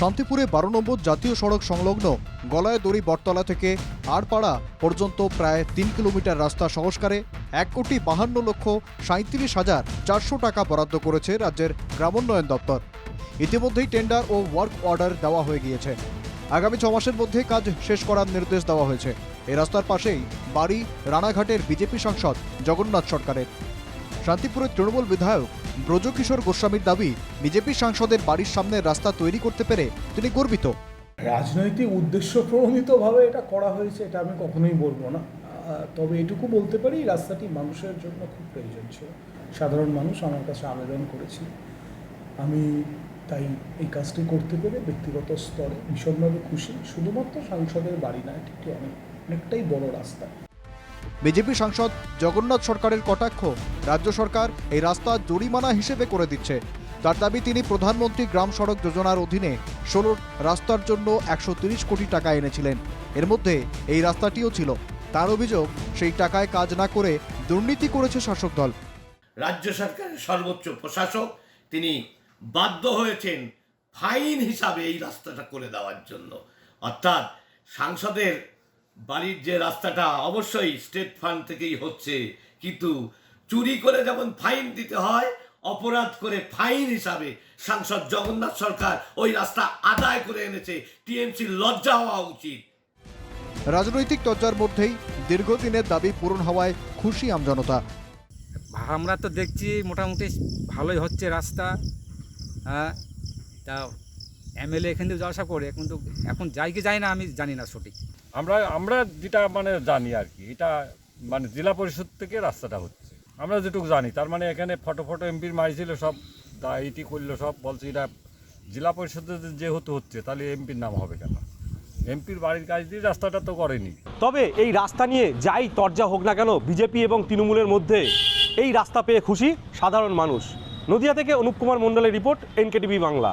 শান্তিপুরে বারো নম্বর জাতীয় সড়ক সংলগ্ন গলায় দড়ি বটতলা থেকে আড়পাড়া পর্যন্ত প্রায় তিন কিলোমিটার রাস্তা সংস্কারে এক কোটি বাহান্ন লক্ষ সাঁত্রিশ হাজার চারশো টাকা বরাদ্দ করেছে রাজ্যের গ্রামোন্নয়ন দপ্তর। ইতিমধ্যেই টেন্ডার ও ওয়ার্ক অর্ডার দেওয়া হয়ে গিয়েছে। আগামী ছ মাসের মধ্যে কাজ শেষ করার নির্দেশ দেওয়া হয়েছে। এই রাস্তার পাশেই বাড়ি, রানাঘাটের বিজেপি সাংসদ জগন্নাথ সরকারের। শান্তিপুরের তৃণমূল বিধায়ক ব্রজকিশোর গোস্বামীর দাবি, বিজেপি সাংসদের বাড়ির সামনে রাস্তা তৈরি করতে পেরে তিনি গর্বিত। রাজনৈতিক উদ্দেশ্য প্রণোদিতভাবে এটা করা হয়েছে, এটা আমি কখনোই বলব না। তবে এটুকু বলতে পারি রাস্তাটি মানুষের জন্য খুব প্রয়োজন ছিল। সাধারণ মানুষ আমার কাছে আবেদন করেছিল। আমি তাই এই কাজটি করতে পেরে ব্যক্তিগত স্তরে ভীষণভাবে খুশি। শুধুমাত্র সাংসদের বাড়ি না এটি অনেক অনেকটাই বড় রাস্তা। বিজেপি সাংসদ জগন্নাথ সরকারের কটাক্ষ, রাজ্য সরকার এই রাস্তা জরিমানা হিসেবে করে দিচ্ছে। তার দাবি, তিনি প্রধানমন্ত্রী গ্রাম সড়ক যোজনার অধীনে ষোলোর রাস্তার জন্য একশো কোটি টাকা এনেছিলেন। এর মধ্যে এই রাস্তাটিও ছিল। তার অভিযোগ, সেই টাকায় কাজ না করে দুর্নীতি করেছে শাসক দল। রাজ্য সরকারের সর্বোচ্চ প্রশাসক, তিনি বাধ্য হয়েছেন ফাইন হিসাবে এই রাস্তাটা করে দেওয়ার জন্য। অর্থাৎ সাংসদের বাড়ির যে রাস্তাটা অবশ্যই স্টেট ফান্ড থেকেই হচ্ছে। কিন্তু চুরি করে যেমন ফাইন দিতে হয় অপরাধ করে ফাইন হিসাবে সাংসদ জগন্নাথ সরকার ওই রাস্তা আদায় করে এনেছে। টিএমসির লজ্জা হওয়া উচিত। রাজনৈতিক চর্চার মধ্যেই দীর্ঘদিনের দাবি পূরণ হওয়ায় খুশি আমজনতা আমরা তো দেখছি মোটামুটি ভালোই হচ্ছে রাস্তা। হ্যাঁ তা এমএলএ এখান থেকে যাওয়া আসা করে কিন্তু এখন যাই কি যায় না আমি জানি না সঠিক। আমরা আমরা যেটা মানে জানি আর কি এটা মানে জেলা পরিষদ থেকে রাস্তাটা হচ্ছে। আমরা যেটুকু জানি তার মানে এখানে ফটো ফটো এমপির মারিছিল সব ইটি করল সব বলছে এটা জেলা পরিষদের যেহেতু হচ্ছে তাহলে এমপির নাম হবে কেন? এমপির বাড়ির কাজ দিয়ে রাস্তাটা তো করেনি। তবে এই রাস্তা নিয়ে যাই তর্জা হোক না কেন বিজেপি এবং তৃণমূলের মধ্যে এই রাস্তা পেয়ে খুশি সাধারণ মানুষ। নদিয়া থেকে অনুপ কুমার মণ্ডলের রিপোর্ট এনকেটিভি বাংলা।